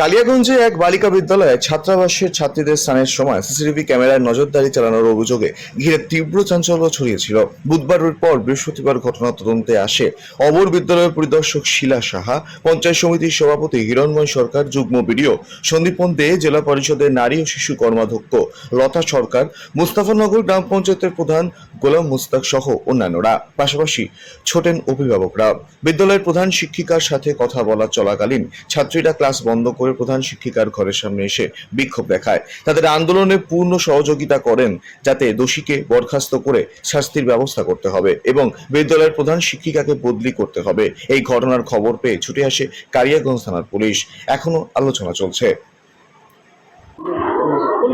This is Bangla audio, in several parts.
কালিয়াগঞ্জে এক বালিকা বিদ্যালয়ে ছাত্রাবাসের ছাত্রীদের স্থানের সময় সিসিটিভি ক্যামেরায় নজরদারি চালানোর অভিযোগে ঘিরে তীব্র চাঞ্চল্য ছড়িয়েছিল। বুধবারের পর বৃহস্পতিবার ঘটনা তদন্তে আসে। অবর বিদ্যালয়ের পরিদর্শক শিলা সাহা, পঞ্চায়েত সমিতির সভাপতি হিরণময় সরকার, যুগ্ম বিডিও সন্দীপন দে, জেলা পরিষদের নারী ও শিশু কর্মাধ্যক্ষ লতা সরকার মুস্তাফানগর গ্রাম পঞ্চায়েতের প্রধান গোলাম মুস্তাক সহ অন্যান্যরা। পাশাপাশি ছোটেন অভিভাবকরা। বিদ্যালয়ের প্রধান শিক্ষিকার সাথে কথা বলা চলাকালীন ছাত্রীরা ক্লাস বন্ধ করে প্রধান শিক্ষিকার ঘরের সামনে এসে বিক্ষোভ দেখায়। তাদের আন্দোলনে পূর্ণ সহযোগিতা করেন যাতে দোষীকে বরখাস্ত করে শাস্তির ব্যবস্থা করতে হবে এবং বিদ্যালয়ের প্রধান শিক্ষিকাকে বদলি করতে হবে। এই ঘটনার খবর পেয়ে ছুটে আসে কারিয়াগঞ্জ থানার পুলিশ। এখনও আলোচনা চলছে।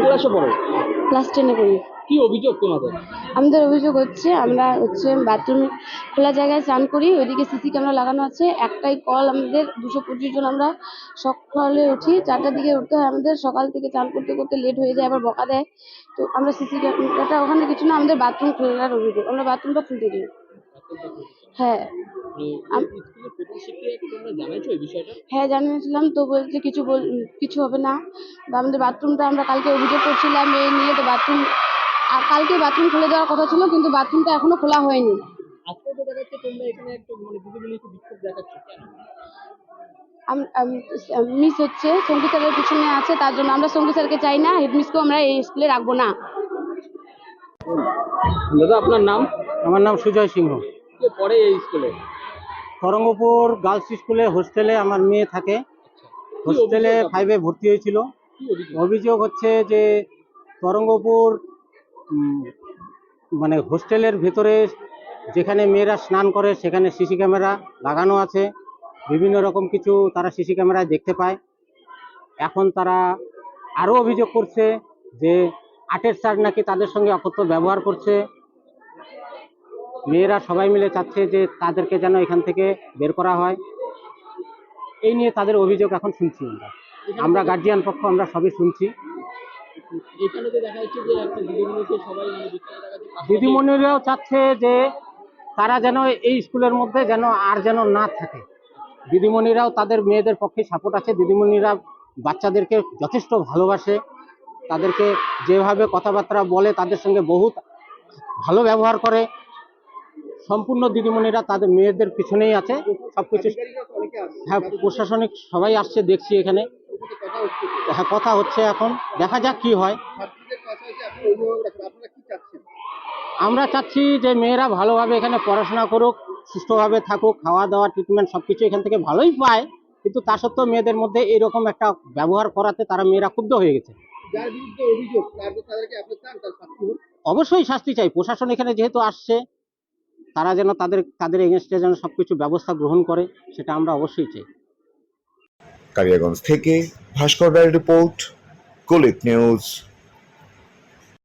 ক্লাসে পড়ো? ক্লাস টেনে পড়ি। কি অভিযোগ তোমাদের? আমাদের অভিযোগ হচ্ছে আমরা হচ্ছে বাথরুম খোলা জায়গায় স্নান করি ওইদিকে সিসি ক্যামেরা লাগানো আছে একটাই কল আমাদের দুশো পঁচিশ জন আমরা সকালে উঠি চারটার দিকে উঠতে হয় আমাদের সকাল থেকে চান করতে করতে লেট হয়ে যায় আবার বকা দেয়। তো আমরা সিসি ক্যামেরাটা ওখানে কিছু না আমাদের বাথরুম খোলার অভিযোগ আমরা বাথরুমটা খুলতে দিই। হ্যাঁ। হ্যাঁ জানিয়েছিলাম তো বলছে কিছু কিছু হবে না। আমাদের বাথরুমটা আমরা কালকে অভিযোগ করছিলাম এই নিয়ে তো বাথরুম আর কালকে বাথরুম খুলে দেওয়ার কথা ছিল কিন্তু বাথরুমটা এখনও খোলা হয়নি। আজকে তো দেখা তোমরা এখানে একটা মানে দিদিমণি একটু বিক্ষোভ দেখাচ্ছ মিস হচ্ছে সংগীত স্যারের পিছনে আছে তার জন্য আমরা সংগীত স্যারকে চাই না হেড মিসকেও আমরা এই স্কুলে রাখব না। দাদা আপনার নাম? আমার নাম সুজয় সিংহ। পড়ে এই স্কুলে করঙ্গপুর গার্লস স্কুলে হোস্টেলে আমার মেয়ে থাকে। হোস্টেলে ফাইভে ভর্তি হয়েছিল। অভিযোগ? হচ্ছে যে তরঙ্গপুর মানে হোস্টেলের ভেতরে যেখানে মেয়েরা স্নান করে, সেখানে সিসি ক্যামেরা লাগানো আছে। বিভিন্ন রকম কিছু তারা সিসি ক্যামেরায় দেখতে পায়। এখন তারা আরও অভিযোগ করছে যে আটের স্যার নাকি তাদের সঙ্গে অকথ্য ব্যবহার করছে। মেয়েরা সবাই মিলে চাচ্ছে যে তাদেরকে যেন এখান থেকে বের করা হয়। এই নিয়ে তাদের অভিযোগ এখন শুনছি আমরা। আমরা গার্জিয়ান পক্ষ, আমরা সবই শুনছি। এখানে তো দেখা যাচ্ছে যে একটা দিদিমণিকে সবাই মানে দিদিমণিরাও চাচ্ছে যে তারা যেন এই স্কুলের মধ্যে যেন আর যেন না থাকে। দিদিমণিরাও তাদের মেয়েদের পক্ষে সাপোর্ট আছে। দিদিমণিরা বাচ্চাদেরকে যথেষ্ট ভালোবাসে। তাদেরকে যেভাবে কথাবার্তা বলে তাদের সঙ্গে বহুত ভালো ব্যবহার করে। সম্পূর্ণ দিদিমণিরা তাদের মেয়েদের পিছনেই আছে। সব কিছু হ্যাঁ প্রশাসনিক সবাই আসছে দেখছি এখানে। হ্যাঁ কথা হচ্ছে এখন। দেখা যাক কি হয়। আমরা চাচ্ছি যে মেয়েরা ভালোভাবে এখানে পড়াশোনা করুক, সুস্থভাবে থাকুক, খাওয়া দাওয়া ট্রিটমেন্ট সব কিছু এখান থেকে ভালোই পায়। কিন্তু তা সত্ত্বেও মেয়েদের মধ্যে এরকম একটা ব্যবহার করাতে তারা মেয়েরা ক্ষুব্ধ হয়ে গেছে। অবশ্যই শাস্তি চাই। প্রশাসন এখানে যেহেতু আসছে, তারা যেন তাদের তাদের এগেনস্টে যেন সব কিছু ব্যবস্থা গ্রহণ করে, সেটা আমরা অবশ্যই চাই। কালিয়াগঞ্জ থেকে ভাস্কর রায়ের রিপোর্ট কলিক নিউজ